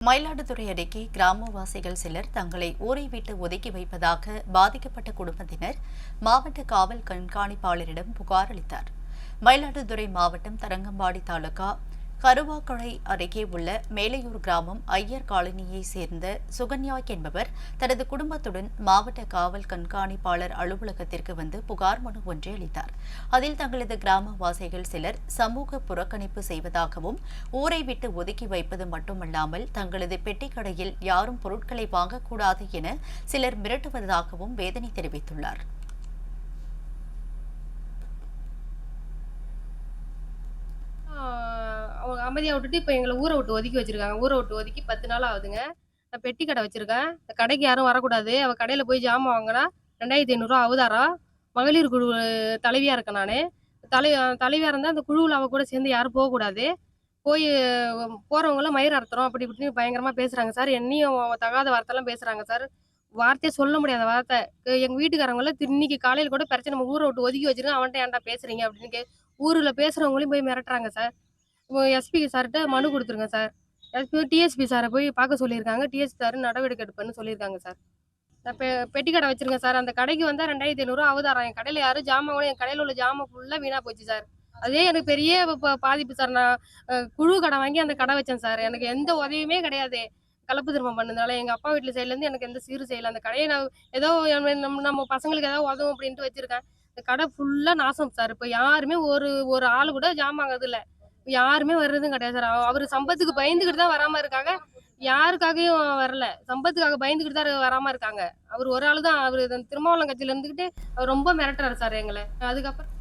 மயிலாடுதுறை அருகே கிராமவாசிகள் சிலர் தங்களை ஊரை விட்டு ஒதுக்கி வைப்பதாக பாதிக்கப்பட்ட குடும்பத்தினர் மாவட்ட காவல் கண்காணிப்பாளரிடம் புகார் அளித்தார். மயிலாடுதுறை மாவட்டம் தரங்கம்பாடி தாலுகா கருவாக்கடை அருகே உள்ள மேலையூர் கிராமம் ஐயர் காலனியைச் சேர்ந்த சுகன்யா என்பவர் தனது குடும்பத்துடன் மாவட்ட காவல் கண்காணிப்பாளர் அலுவலகத்திற்கு வந்து புகார் மனு ஒன்றை அளித்தார். அதில் தங்களது கிராமவாசிகள் சிலர் சமூக புறக்கணிப்பு செய்வதாகவும் ஊரை விட்டு ஒதுக்கி வைப்பது மட்டுமல்லாமல் தங்களது பெட்டிக்கடையில் யாரும் பொருட்களை வாங்கக்கூடாது என சிலர் மிரட்டுவதாகவும் வேதனை தெரிவித்துள்ளார். அமைதியாக விட்டுட்டு இப்போ எங்களை ஊரை விட்டு ஒதுக்கி வச்சிருக்காங்க. ஊரை விட்டு ஒதுக்கி பத்து நாள் ஆகுதுங்க. நான் பெட்டி கடை வச்சிருக்கேன். இந்த கடைக்கு யாரும் வரக்கூடாது. அவள் கடையில் போய் ஜாமான் வாங்கினா ரெண்டாயிரத்தி ஐநூறுரூவா அவதாரம் மகளிர் குழு தலைவியாக இருக்கேன் நான். தலை தலைவியாக இருந்தால் அந்த குழுவில் அவள் கூட சேர்ந்து யாரும் போகக்கூடாது. போய் போகிறவங்களாம் மயிர் அறுத்துறோம் அப்படி இப்படின்னு பயங்கரமாக பேசுகிறாங்க சார். என்னையும் தகாத வார்த்தைலாம் பேசுகிறாங்க சார். வார்த்தையே சொல்ல முடியாத வார்த்தை. எங்கள் வீட்டுக்காரங்கள இன்னைக்கு காலையில் கூட பிரச்சனை நம்ம ஊரை விட்டு ஒதுக்கி வச்சிருக்கோம் அவன்கிட்ட ஏன்டா பேசுகிறீங்க அப்படின்னு கே ஊரில் பேசுகிறவங்களையும் போய் மிரட்டுறாங்க சார். எஸ்பி சார்கிட்ட மனு கொடுத்துருங்க சார். எஸ்பி டிஎஸ்பி சாரை போய் பார்க்க சொல்லியிருக்காங்க. டிஎஸ்பி சார் நடவடிக்கை எடுப்பேன்னு சொல்லியிருக்காங்க சார். நான் பெ பெட்டி கடை வச்சிருக்கேன் சார். அந்த கடைக்கு வந்தால் ரெண்டாயிரத்தி ஐநூறுரூவா அவதாரம். என் கடையில் யாரும் ஜாமான் கூட என் கடையில் உள்ள ஜாமான் ஃபுல்லாக வீணாக போச்சு சார். அதே எனக்கு பெரிய பாதிப்பு சார். நான் குழு கடை வாங்கி அந்த கடை வச்சேன் சார். எனக்கு எந்த உதவியுமே கிடையாது. கலப்பு திருமணம் பண்ணதுனால எங்கள் அப்பா வீட்டில் சைட்லேருந்து எனக்கு எந்த சீரு செய்யலை. அந்த கடையை நான் ஏதோ நம்ம நம்ம- பசங்களுக்கு ஏதாவது உதவும் அப்படின்ட்டு வச்சுருக்கேன். இந்த கடை ஃபுல்லாக நாசம் சார். இப்போ யாருமே ஒரு ஒரு ஆள் கூட ஜாமான் வாங்குறது இல்லை யாருமே வர்றதும் கிடையாது சார். அவர் சம்பத்துக்கு பயந்துக்கிட்டு தான் வராமல் இருக்காங்க. யாருக்காகவும் வரல. சம்பத்துக்காக பயந்துக்கிட்டு தான் வராமல் இருக்காங்க. அவர் ஒரு ஆள் தான் அவர் திருமாவளம் கட்சியில் இருந்துக்கிட்டு அவர் ரொம்ப மிரட்டுறாரு சார் எங்களை. அதுக்கப்புறம்